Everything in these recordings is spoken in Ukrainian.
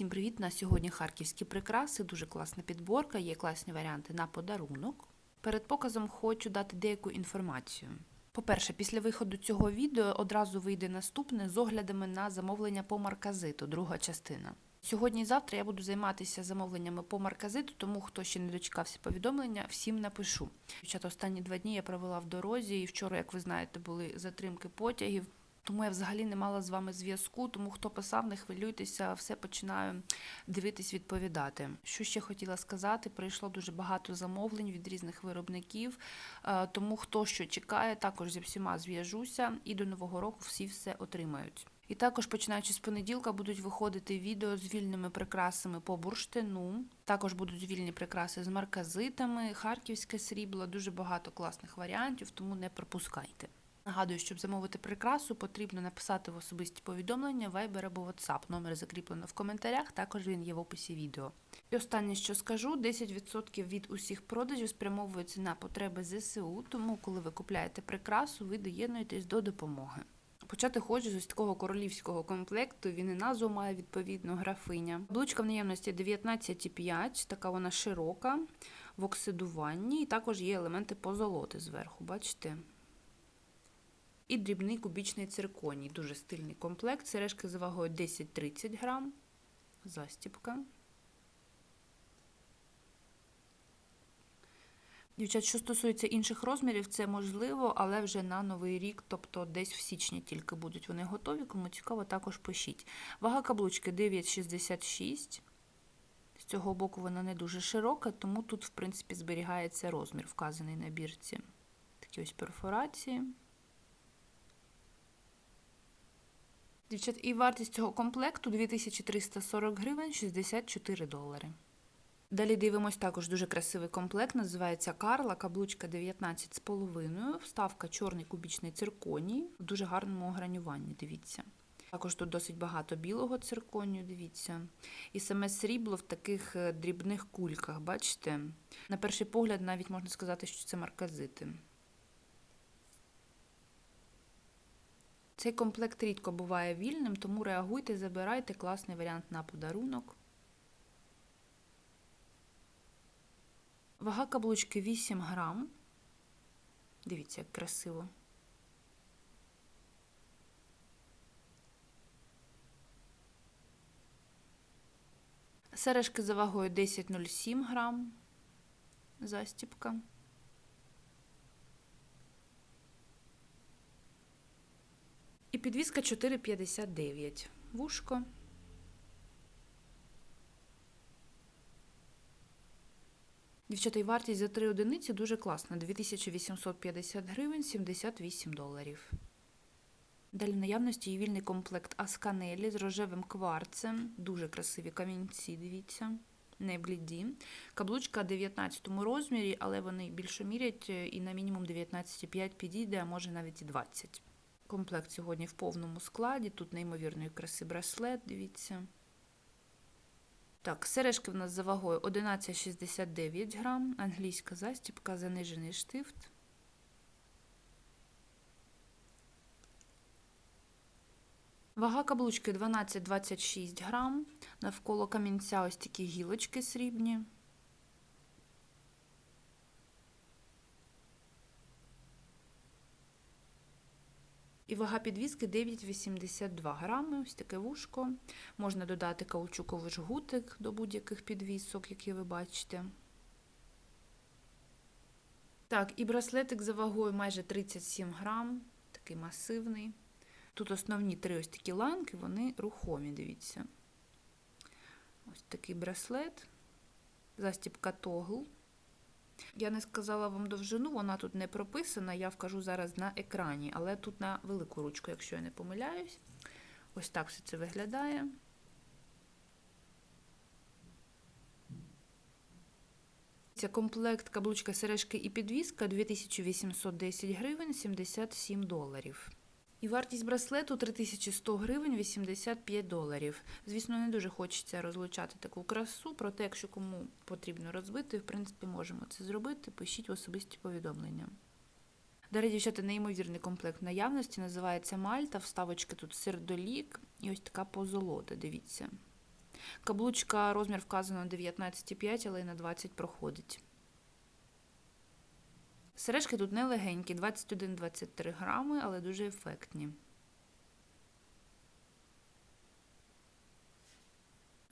Всім привіт! На сьогодні харківські прикраси, дуже класна підборка, є класні варіанти на подарунок. Перед показом хочу дати деяку інформацію. По-перше, після виходу цього відео одразу вийде наступне з оглядами на замовлення по марказиту, друга частина. Сьогодні і завтра я буду займатися замовленнями по марказиту, тому хто ще не дочекався повідомлення, всім напишу. Дівчата, останні два дні я провела в дорозі, і вчора, як ви знаєте, були затримки потягів. Тому я взагалі не мала з вами зв'язку. Тому хто писав, не хвилюйтеся, все починаю дивитись, відповідати. Що ще хотіла сказати? Прийшло дуже багато замовлень від різних виробників. Е, Тому хто що чекає, також зі всіма зв'яжуся і до нового року всі все отримають. І також, починаючи з понеділка, будуть виходити відео з вільними прикрасами по бурштину. Також будуть вільні прикраси з марказитами, харківське срібло, дуже багато класних варіантів, тому не пропускайте. Нагадую, щоб замовити прикрасу, потрібно написати в особисті повідомлення, Viber або WhatsApp. Номер закріплено в коментарях, також він є в описі відео. І останнє, що скажу, 10% від усіх продажів спрямовуються на потреби ЗСУ, тому коли ви купляєте прикрасу, ви доєднуєтесь до допомоги. Почати хочу з ось такого королівського комплекту. Він і назву має відповідно графиня. Блучка в наявності 19,5, така вона широка, в оксидуванні, і також є елементи позолоти зверху, бачите? І дрібний кубічний цирконій. Дуже стильний комплект. Сережки за вагою 10-30 грам. Застіпка. Дівчат, що стосується інших розмірів, це можливо, але вже на новий рік, тобто десь в січні тільки будуть вони готові. Кому цікаво, також пишіть. Вага каблучки 9,66. З цього боку вона не дуже широка, тому тут, в принципі, зберігається розмір, вказаний на бірці. Такі ось перфорації. Дівчат, і вартість цього комплекту 2340 гривень 64 долари. Далі дивимось також дуже красивий комплект, називається Карла, каблучка 19,5, вставка чорний кубічний цирконій в дуже гарному огранюванні, дивіться. Також тут досить багато білого цирконію, дивіться. І саме срібло в таких е, дрібних кульках, бачите? На перший погляд навіть можна сказати, що це марказити. Цей комплект рідко буває вільним, тому реагуйте, забирайте класний варіант на подарунок. Вага каблучки 8 грам. Дивіться, як красиво. Сережки за вагою 10,07 грам. Застіпка. І підвіска 4,59. Вушко. Дівчата, і вартість за 3 одиниці дуже класна. 2850 гривень 78 доларів. Далі в наявності є вільний комплект Асканелі з рожевим кварцем. Дуже красиві камінці, дивіться. Не бліді. Каблучка 19 розмірі, але вони більше мірять і на мінімум 19,5 підійде, а може навіть і 20. Комплект сьогодні в повному складі. Тут неймовірної краси браслет, дивіться. Так, сережки в нас за вагою 11,69 грам, англійська застіпка, занижений штифт. Вага каблучки 12,26 грам. Навколо камінця ось такі гілочки срібні. І вага підвіски 9,82 грами, ось таке вушко. Можна додати каучуковий жгутик до будь-яких підвісок, які ви бачите. Так, і браслетик за вагою майже 37 грам, такий масивний. Тут основні три ось такі ланки, вони рухомі, дивіться. Ось такий браслет, застіпка тогл. Я не сказала вам довжину, вона тут не прописана, я вкажу зараз на екрані, але тут на велику ручку, якщо я не помиляюсь. Ось так все це виглядає. Це комплект каблучка сережки і підвіска 2810 гривень 77 доларів. І вартість браслету 3100 гривень 85 доларів. Звісно, не дуже хочеться розлучати таку красу, проте, якщо кому потрібно розбити, в принципі, можемо це зробити. Пишіть в особисті повідомлення. Далі, дівчата, неймовірний комплект наявності, називається Мальта. Вставочки тут сердолік і ось така позолота, дивіться. Каблучка розмір вказано 19,5, але й на 20 проходить. Сережки тут не легенькі, 21-23 грами, але дуже ефектні.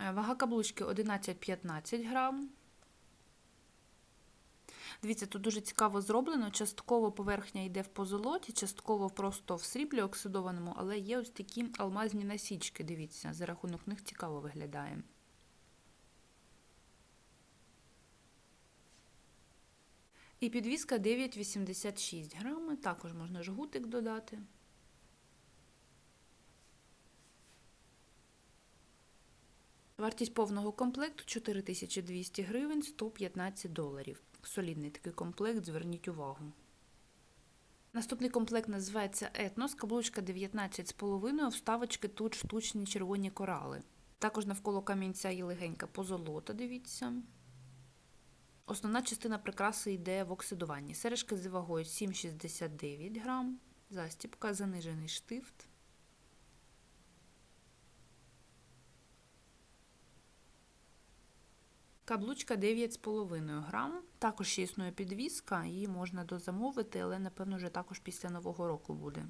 Е, Вага каблучки 11-15 грам. Дивіться, тут дуже цікаво зроблено. Частково поверхня йде в позолоті, частково просто в сріблі оксидованому, але є ось такі алмазні насічки. Дивіться, за рахунок них цікаво виглядає. І підвіска 9,86 грами. Також можна жгутик додати. Вартість повного комплекту 4200 гривень 115 доларів. Солідний такий комплект, зверніть увагу. Наступний комплект називається Етнос, каблучка 19,5, вставочки тут штучні червоні корали. Також навколо камінця є легенька позолота, дивіться. Основна частина прикраси йде в оксидуванні. Сережки з вагою 7,69 грам, застіпка, занижений штифт. Каблучка 9,5 грам. Також ще існує підвіска, її можна дозамовити, але, напевно, вже також після Нового року буде.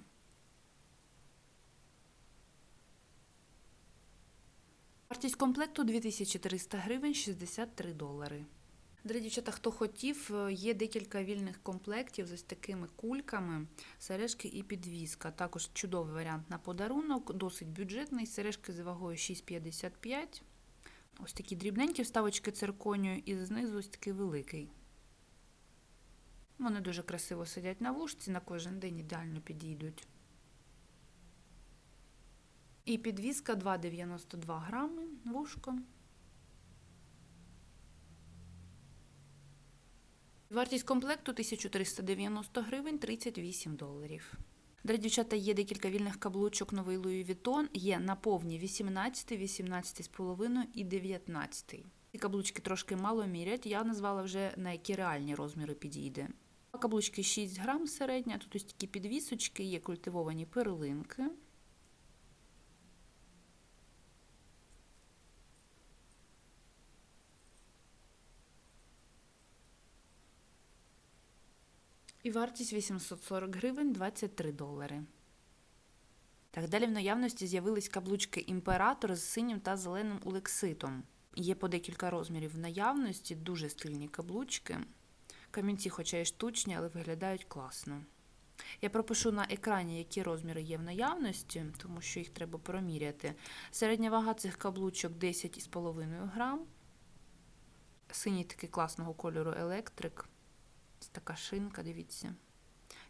Вартість комплекту 2300 гривень 63 долари. Дорогі дівчата, хто хотів, е, є декілька вільних комплектів з ось такими кульками, сережки і підвіска. Також чудовий варіант на подарунок, досить бюджетний. Сережки з вагою 6,55. Ось такі дрібненькі вставочки цирконію і знизу ось такий великий. Вони дуже красиво сидять на вушці, на кожен день ідеально підійдуть. І підвіска 2,92 грами вушко. Вартість комплекту 1390 гривень 38 доларів. Дорогі дівчата, є декілька вільних каблучок новий Луї Вітон. Є на повні 18, 18,5 і 19. Ці каблучки трошки мало мірять. Я назвала вже на які реальні розміри підійде. Каблучки 6 грам середня, тут ось такі підвісочки, є культивовані перлинки. І вартість 840 гривень 23 долари. Так, далі в наявності з'явились каблучки імператор з синім та зеленим улекситом. Є по декілька розмірів в наявності, дуже стильні каблучки. Камінці, хоча й штучні, але виглядають класно. Я пропишу на екрані, які розміри є в наявності, тому що їх треба проміряти. Середня вага цих каблучок 10,5 грам. Синій такий класного кольору електрик. Ось така шинка, дивіться.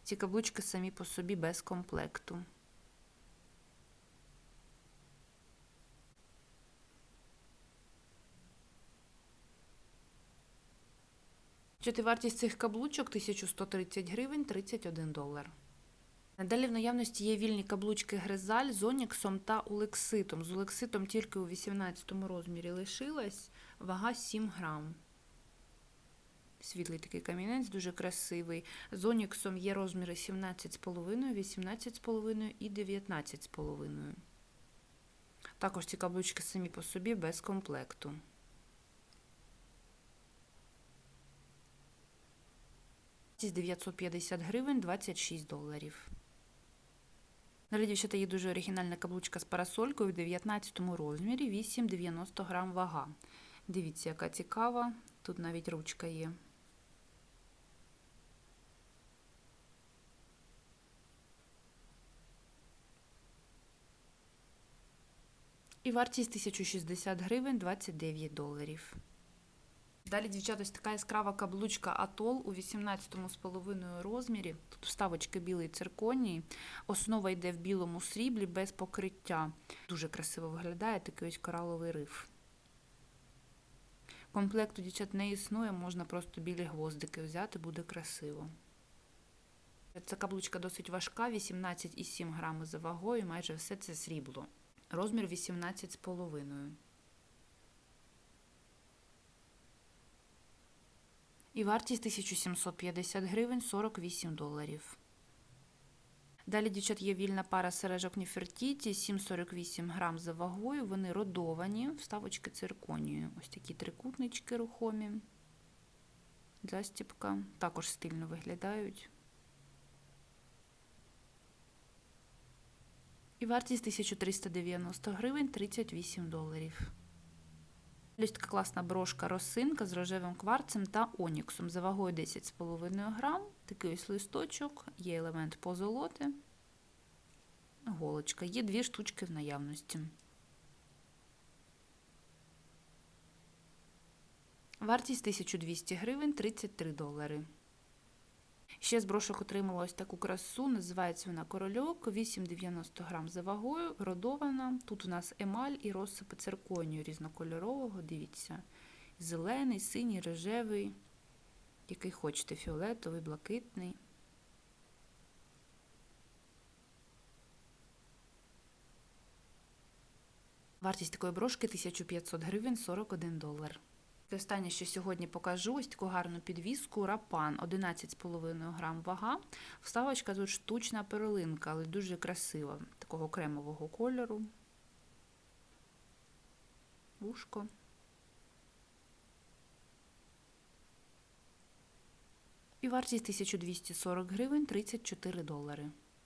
Ці каблучки самі по собі без комплекту. Чути вартість цих каблучок 1130 гривень 31 долар. Далі в наявності є вільні каблучки Гризаль з оніксом та улекситом. З улекситом тільки у 18 розмірі лишилась, вага 7 грам. Світлий такий камінець, дуже красивий. З оніксом є розміри 17,5, 18,5 і 19,5. Також ці каблучки самі по собі без комплекту. З 950 гривень 26 доларів. Далі, дівчата, є дуже оригінальна каблучка з парасолькою в 19 розмірі, 8,90 грам вага. Дивіться, яка цікава. Тут навіть ручка є. І вартість 1060 гривень 29 доларів. Далі, дівчата, ось така яскрава каблучка Атол у 18,5 розмірі. Тут вставочки білий цирконії. Основа йде в білому сріблі без покриття. Дуже красиво виглядає такий ось кораловий риф. Комплекту дівчат не існує, можна просто білі гвоздики взяти, буде красиво. Ця каблучка досить важка, 18,7 грами за вагою, майже все це срібло. Розмір 18,5. І вартість 1750 гривень 48 доларів. Далі, дівчат, є вільна пара сережок Ніфертіті, 7,48 грам за вагою. Вони родовані, вставочки цирконію. Ось такі трикутнички рухомі. Застіпка. Також стильно виглядають. І вартість 1390 гривень 38 доларів. Така класна брошка росинка з рожевим кварцем та оніксом за вагою 10,5 грам. Такий ось листочок, є елемент позолоти. Голочка. Є дві штучки в наявності. Вартість 1200 гривень 33 долари. Ще з брошок отримала ось таку красу, називається вона корольок, 8,90 грам за вагою, родована. Тут у нас емаль і розсипи цирконію різнокольорового, дивіться. Зелений, синій, рожевий, який хочете, фіолетовий, блакитний. Вартість такої брошки 1500 гривень 41 долар. І Останнє, що сьогодні покажу, ось таку гарну підвіску Рапан 11,5 грам вага. Вставочка тут штучна перлинка, але дуже красива, такого кремового кольору. Вушко. І вартість 1240 гривень 34 долари.